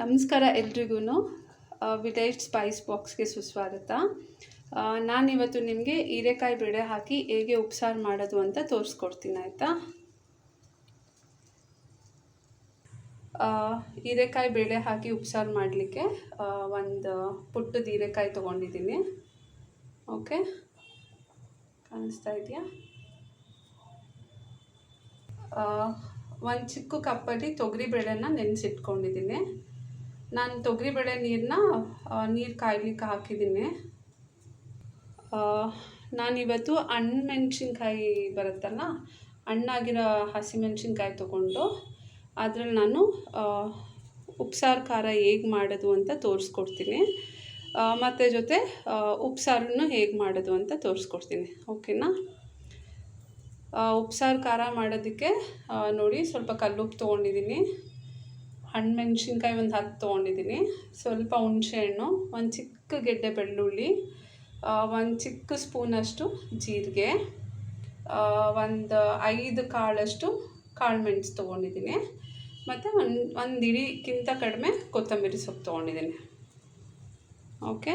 ನಮಸ್ಕಾರ ಎಲ್ರಿಗೂ village Spice ಬಾಕ್ಸ್ಗೆ ಸುಸ್ವಾಗತ. ನಾನಿವತ್ತು ನಿಮಗೆ ಹೀರೆಕಾಯಿ ಬೇಳೆ ಹಾಕಿ ಹೇಗೆ ಉಪ್ಸಾರು ಮಾಡೋದು ಅಂತ ತೋರಿಸ್ಕೊಡ್ತೀನಿ, ಆಯಿತಾ? ಹೀರೆಕಾಯಿ ಬೇಳೆ ಹಾಕಿ ಉಪ್ಸಾರು ಮಾಡಲಿಕ್ಕೆ ಒಂದು ಪುಟ್ಟದ ಹೀರೆಕಾಯಿ ತೊಗೊಂಡಿದ್ದೀನಿ. ಓಕೆ? ಕಾಣಿಸ್ತಾ ಇದೆಯಾ? ಒಂದು ಚಿಕ್ಕ ಕಪ್ಪಲ್ಲಿ ತೊಗರಿ ಬೇಳೆನ ನೆನೆಸಿಟ್ಕೊಂಡಿದ್ದೀನಿ. ನಾನು ತೊಗರಿಬೇಳೆ ನೀರನ್ನ ನೀರು ಕಾಯಲಿಕ್ಕೆ ಹಾಕಿದ್ದೀನಿ. ನಾನಿವತ್ತು ಹಣ್ಮೆಣ್ಸಿನ್ಕಾಯಿ ಬರುತ್ತಲ್ಲ, ಹಣ್ಣಾಗಿರೋ ಹಸಿಮೆಣ್ಸಿನ್ಕಾಯಿ ತೊಗೊಂಡು ಅದರಲ್ಲಿ ನಾನು ಉಪ್ಸಾರು ಖಾರ ಹೇಗೆ ಮಾಡೋದು ಅಂತ ತೋರಿಸ್ಕೊಡ್ತೀನಿ. ಮತ್ತು ಜೊತೆ ಉಪ್ಸಾರನ್ನು ಹೇಗೆ ಮಾಡೋದು ಅಂತ ತೋರಿಸ್ಕೊಡ್ತೀನಿ. ಓಕೆನಾ? ಉಪ್ಸಾರು ಖಾರ ಮಾಡೋದಕ್ಕೆ ನೋಡಿ ಸ್ವಲ್ಪ ಕಲ್ಲುಪ್ಪು ತೊಗೊಂಡಿದ್ದೀನಿ. ಹಣ್ಣು ಮೆಣಸಿನ್ಕಾಯಿ ಒಂದು ಹತ್ತು ತೊಗೊಂಡಿದ್ದೀನಿ. ಸ್ವಲ್ಪ ಹುಣಸೆಹಣ್ಣು ಒಂದು ಚಿಕ್ಕ ಗೆಡ್ಡೆ ಬೆಳ್ಳುಳ್ಳಿ ಒಂದು ಚಿಕ್ಕ ಸ್ಪೂನಷ್ಟು ಜೀರಿಗೆ ಒಂದು ಐದು ಕಾಳಷ್ಟು ಕಾಳು ಮೆಣಸು ತೊಗೊಂಡಿದ್ದೀನಿ. ಮತ್ತು ಒಂದು ಒಂದು ಇಡಿಕ್ಕಿಂತ ಕಡಿಮೆ ಕೊತ್ತಂಬರಿ ಸೊಪ್ಪು ತೊಗೊಂಡಿದ್ದೀನಿ. ಓಕೆ?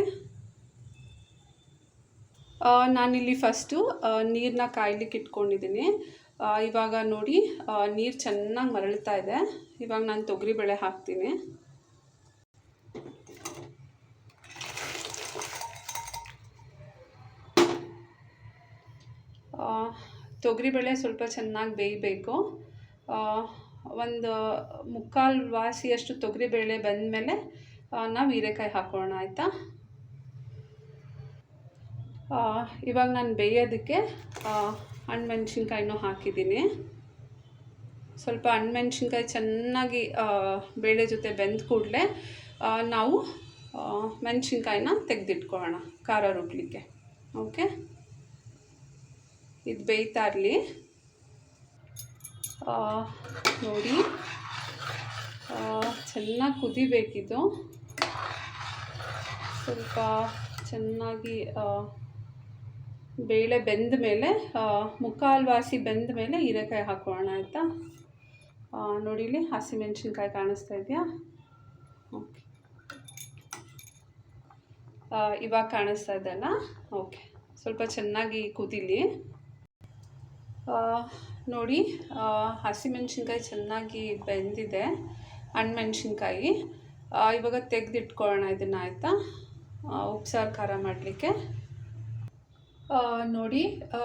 ನಾನಿಲ್ಲಿ ಫಸ್ಟು ನೀರನ್ನ ಕಾಯ್ಲಿಕ್ಕೆ ಇಟ್ಕೊಂಡಿದ್ದೀನಿ. ಇವಾಗ ನೋಡಿ ನೀರು ಚೆನ್ನಾಗಿ ಮರಳ್ತಾ ಇದೆ. ಇವಾಗ ನಾನು ತೊಗರಿಬೇಳೆ ಹಾಕ್ತೀನಿ. ತೊಗರಿಬೇಳೆ ಸ್ವಲ್ಪ ಚೆನ್ನಾಗಿ ಬೇಯಬೇಕು. ಒಂದು ಮುಕ್ಕಾಲು ವಾಸಿಯಷ್ಟು ತೊಗರಿಬೇಳೆ ಬಂದಮೇಲೆ ನಾವು ಹೀರೆಕಾಯಿ ಹಾಕೋಣ ಆಯಿತಾ? ಇವಾಗ ನಾನು ಬೇಯೋದಕ್ಕೆ ಹಣ್ಣು ಮೆಣಸಿನ್ಕಾಯಿನೂ ಹಾಕಿದ್ದೀನಿ. ಸ್ವಲ್ಪ ಹಣ್ಣು ಮೆಣಸಿನ್ಕಾಯಿ ಚೆನ್ನಾಗಿ ಬೇಳೆ ಜೊತೆ ಬೆಂದ ಕೂಡಲೇ ನಾವು ಮೆಣಸಿನ್ಕಾಯಿನ ತೆಗೆದಿಟ್ಕೊಳ್ಳೋಣ ಖಾರ ರುಬ್ಲಿಕ್ಕೆ. ಓಕೆ? ಇದು ಬೇಯ್ತಾ ಇರಲಿ. ನೋಡಿ. ಚೆನ್ನಾಗಿ ಕುದಿಬೇಕಿದು. ಸ್ವಲ್ಪ ಚೆನ್ನಾಗಿ ಬೇಳೆ ಬೆಂದ ಮೇಲೆ ಮುಕ್ಕಾಲು ವಾಸಿ ಬೆಂದ ಮೇಲೆ ಹೀರೆಕಾಯಿ ಹಾಕೋಣ, ಆಯಿತಾ? ನೋಡಿ ಇಲ್ಲಿ ಹಸಿಮೆಣ್ಸಿನ್ಕಾಯಿ ಕಾಣಿಸ್ತಾ ಇದೆಯಾ? ಓಕೆ ಇವಾಗ ಕಾಣಿಸ್ತಾ ಇದೆಯಲ್ಲ ಓಕೆ ಸ್ವಲ್ಪ ಚೆನ್ನಾಗಿ ಕುದೀಲಿ. ನೋಡಿ ಹಸಿಮೆಣ್ಸಿನ್ಕಾಯಿ ಚೆನ್ನಾಗಿ ಬೆಂದಿದೆ ಹಣ್ಮೆಣ್ಸಿನ್ಕಾಯಿ. ಆ, ಇವಾಗ ತೆಗೆದಿಟ್ಕೊಳ್ಳೋಣ ಇದನ್ನು ಆಯಿತಾ? ಉಪ್ಸಾರು ಖಾರ ಮಾಡಲಿಕ್ಕೆ. ನೋಡಿ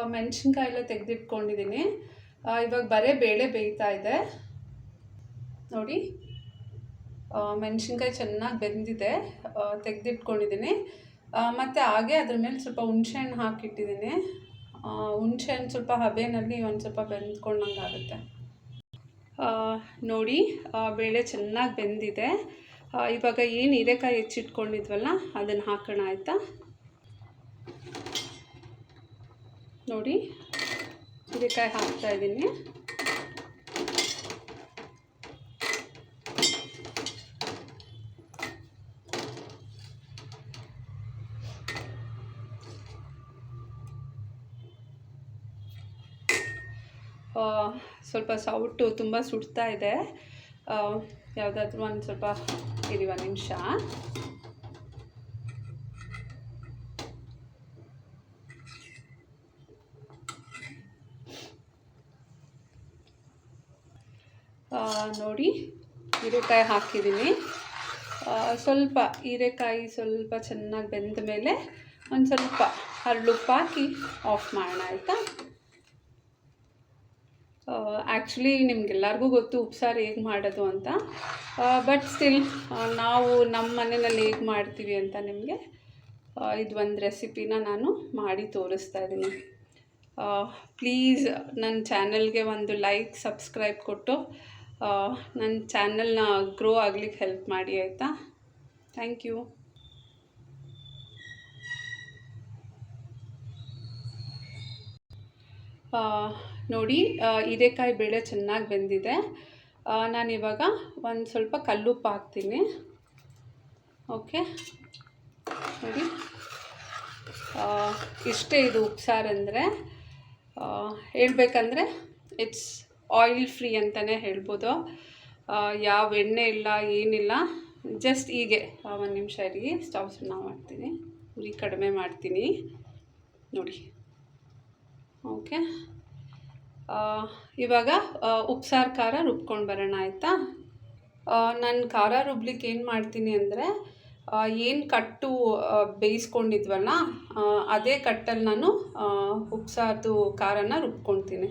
ಮೆಣಸಿನ್ಕಾಯಿ ಎಲ್ಲ ತೆಗೆದಿಟ್ಕೊಂಡಿದ್ದೀನಿ. ಇವಾಗ ಬರೇ ಬೇಳೆ ಬೇಯ್ತಾ ಇದೆ. ನೋಡಿ. ಮೆಣಸಿನ್ಕಾಯಿ ಚೆನ್ನಾಗಿ ಬೆಂದಿದೆ. ತೆಗೆದಿಟ್ಕೊಂಡಿದ್ದೀನಿ. ಮತ್ತು ಹಾಗೆ ಅದ್ರ ಮೇಲೆ ಸ್ವಲ್ಪ ಹುಣ್ಸೆಹಣ್ಣು ಹಾಕಿಟ್ಟಿದ್ದೀನಿ. ಹುಣ್ಸೆಹಣ್ಣು ಸ್ವಲ್ಪ ಹಬೆನಲ್ಲಿ ಒಂದು ಸ್ವಲ್ಪ ಬೆಂದ್ಕೊಂಡಂಗೆ ಆಗುತ್ತೆ. ನೋಡಿ ಬೇಳೆ ಚೆನ್ನಾಗಿ ಬೆಂದಿದೆ. ಇವಾಗ ಏನು ಹೀರೆಕಾಯಿ ಹೆಚ್ಚಿಟ್ಕೊಂಡಿದ್ವಲ್ಲ, ಅದನ್ನು ಹಾಕೋಣ ಆಯಿತಾ? ನೋಡಿ, ಹೀರೆಕಾಯಿ ಹಾಕ್ತಾ ಸ್ವಲ್ಪ ಸೌಟು ತುಂಬ ಸುಡ್ತಾ ಇದೆ. ಯಾವುದಾದ್ರೂ ಒಂದು ಸ್ವಲ್ಪ ಇರಿ ಒಂದು ನಿಮಿಷ. ನೋಡಿ, ಹೀರೆಕಾಯಿ ಹಾಕಿದ್ದೀನಿ. ಸ್ವಲ್ಪ ಹೀರೆಕಾಯಿ ಸ್ವಲ್ಪ ಚೆನ್ನಾಗಿ ಬೆಂದ ಮೇಲೆ ಒಂದು ಸ್ವಲ್ಪ ಹರಳುಪ್ಪಾಕಿ ಆಫ್ ಮಾಡೋಣ, ಆಯಿತಾ? ಆ್ಯಕ್ಚುಲಿ ನಿಮಗೆಲ್ಲರಿಗೂ ಗೊತ್ತು ಉಪ್ಸಾರು ಹೇಗೆ ಮಾಡೋದು ಅಂತ. ಬಟ್ ಸ್ಟಿಲ್ ನಾವು ನಮ್ಮ ಮನೆಯಲ್ಲಿ ಹೇಗೆ ಮಾಡ್ತೀವಿ ಅಂತ ನಿಮಗೆ ಇದು ಒಂದು ರೆಸಿಪಿನ ನಾನು ಮಾಡಿ ತೋರಿಸ್ತಾ ಇದ್ದೀನಿ ಪ್ಲೀಸ್ ನನ್ನ ಚಾನಲ್ಗೆ ಒಂದು ಲೈಕ್, ಸಬ್ಸ್ಕ್ರೈಬ್ ಕೊಟ್ಟು ನನ್ನ ಚಾನಲ್ನ ಗ್ರೋ ಆಗ್ಲಿಕ್ಕೆ ಹೆಲ್ಪ್ ಮಾಡಿ ಆಯಿತಾ? ಥ್ಯಾಂಕ್ ಯು ನೋಡಿ ಹೀರೆಕಾಯಿ ಬೇಳೆ ಚೆನ್ನಾಗಿ ಬೆಂದಿದೆ. ನಾನಿವಾಗ ಒಂದು ಸ್ವಲ್ಪ ಕಲ್ಲುಪ್ಪು ಹಾಕ್ತೀನಿ. ಓಕೆ? ನೋಡಿ. ಇಷ್ಟೇ ಇದು ಉಪ್ಸಾರು ಅಂದರೆ. ಹೇಳಬೇಕಂದ್ರೆ ಇಟ್ಸ್ ಆಯಿಲ್ ಫ್ರೀ ಅಂತಲೇ ಹೇಳ್ಬೋದು. ಯಾವ ಎಣ್ಣೆ ಇಲ್ಲ, ಏನಿಲ್ಲ ಜಸ್ಟ್ ಹೀಗೆ. ಒಂದು ನಿಮಿಷ ಇರಿ ಸ್ಟವ್ ಸುಣ್ಣ ಮಾಡ್ತೀನಿ. ಉರಿ ಕಡಿಮೆ ಮಾಡ್ತೀನಿ. ನೋಡಿ. ಓಕೆ. ಇವಾಗ ಉಪ್ಸಾರು ಖಾರ ರುಬ್ಕೊಂಡು ಬರೋಣ ಆಯಿತಾ? ನಾನು ಖಾರ ರುಬ್ಲಿಕ್ಕೆ ಏನು ಮಾಡ್ತೀನಿ ಅಂದರೆ ಏನು ಕಟ್ಟು ಬೇಯಿಸ್ಕೊಂಡಿದ್ವಲ್ಲ ಅದೇ ಕಟ್ಟಲ್ಲಿ ನಾನು ಉಪ್ಸಾರದು ಖಾರನ ರುಬ್ಕೊಳ್ತೀನಿ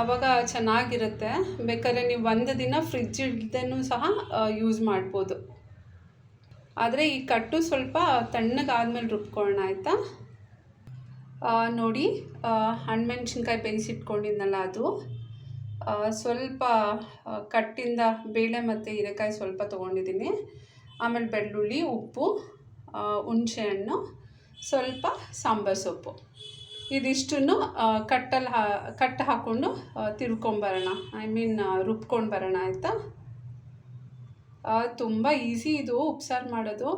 ಆವಾಗ ಚೆನ್ನಾಗಿರುತ್ತೆ. ಬೇಕಾದ್ರೆ ನೀವು ಒಂದು ದಿನ ಫ್ರಿಜ್ ಇಡ್ದೇನೂ ಸಹ ಯೂಸ್ ಮಾಡ್ಬೋದು. ಆದರೆ ಈ ಕಟ್ಟು ಸ್ವಲ್ಪ ತಣ್ಣಗಾದ್ಮೇಲೆ ರುಬ್ಕೊಳ್ಳೋಣ ಆಯಿತಾ? ನೋಡಿ ಹಣ್ಣುಮೆಣ್ಸಿನ್ಕಾಯಿ ಬೇಯಿಸಿಟ್ಕೊಂಡಿದ್ನಲ್ಲ ಅದು. ಸ್ವಲ್ಪ ಕಟ್ಟಿಂದ ಬೇಳೆ ಮತ್ತು ಹೀರೆಕಾಯಿ ಸ್ವಲ್ಪ ತೊಗೊಂಡಿದ್ದೀನಿ. ಆಮೇಲೆ ಬೆಳ್ಳುಳ್ಳಿ, ಉಪ್ಪು ಹುಣಸೆಹಣ್ಣು, ಸ್ವಲ್ಪ ಸಾಂಬಾರು ಸೊಪ್ಪು. ಇದಿಷ್ಟನ್ನು ಕಟ್ಟಲ್ಲಿ ಹಾ ಕಟ್ಟು ಹಾಕ್ಕೊಂಡು ತಿರ್ಕೊಂಬರೋಣ. ಐ ಮೀನ್ ರುಬ್ಕೊಂಡು ಬರೋಣ ಆಯಿತಾ? ತುಂಬ ಈಸಿ ಇದು ಉಪ್ಸಾರು ಮಾಡೋದು.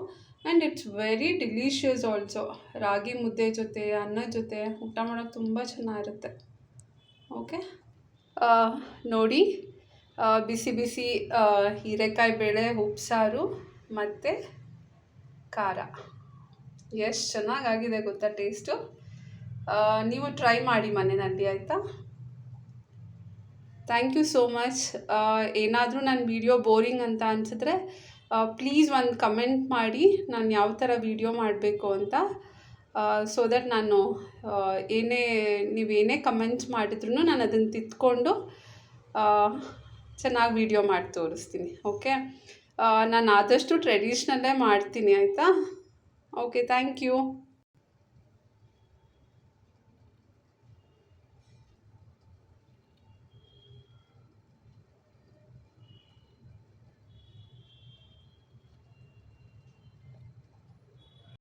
And it's very delicious also ragi mudde ಜೊತೆ, ಅನ್ನ ಜೊತೆ, ಊಟ ಮಾಡೋಕ್ಕೆ ತುಂಬ ಚೆನ್ನಾಗಿರುತ್ತೆ. ಓಕೆ ನೋಡಿ. ಬಿಸಿ ಬಿಸಿ ಹೀರೆಕಾಯಿ ಬೇಳೆ, ಉಪ್ಸಾರು ಮತ್ತು ಖಾರ. ಎಷ್ಟು ಚೆನ್ನಾಗಾಗಿದೆ ಗೊತ್ತಾ ಟೇಸ್ಟು ನೀವು ಟ್ರೈ ಮಾಡಿ ಮನೆಯಲ್ಲಿ, ಆಯಿತಾ? ಥ್ಯಾಂಕ್ ಯು ಸೋ ಮಚ್ ಏನಾದರೂ ನನ್ನ ವಿಡಿಯೋ ಬೋರಿಂಗ್ ಅಂತ ಅನಿಸಿದ್ರೆ ಪ್ಲೀಸ್ ಒಂದು ಕಮೆಂಟ್ ಮಾಡಿ ನಾನು ಯಾವ ಥರ ವಿಡಿಯೋ ಮಾಡಬೇಕು ಅಂತ ಸೊ ದಟ್ ನಾನು ಏನೇ ನೀವೇನೇ ಕಮೆಂಟ್ಸ್ ಮಾಡಿದ್ರು ನಾನು ಅದನ್ನು ತಿದ್ಕೊಂಡು ಚೆನ್ನಾಗಿ ವಿಡಿಯೋ ಮಾಡಿ ತೋರಿಸ್ತೀನಿ ಓಕೆ ನಾನು ಆದಷ್ಟು ಟ್ರೆಡಿಷ್ನಲ್ಲೇ ಮಾಡ್ತೀನಿ, ಆಯಿತಾ? Okay thank you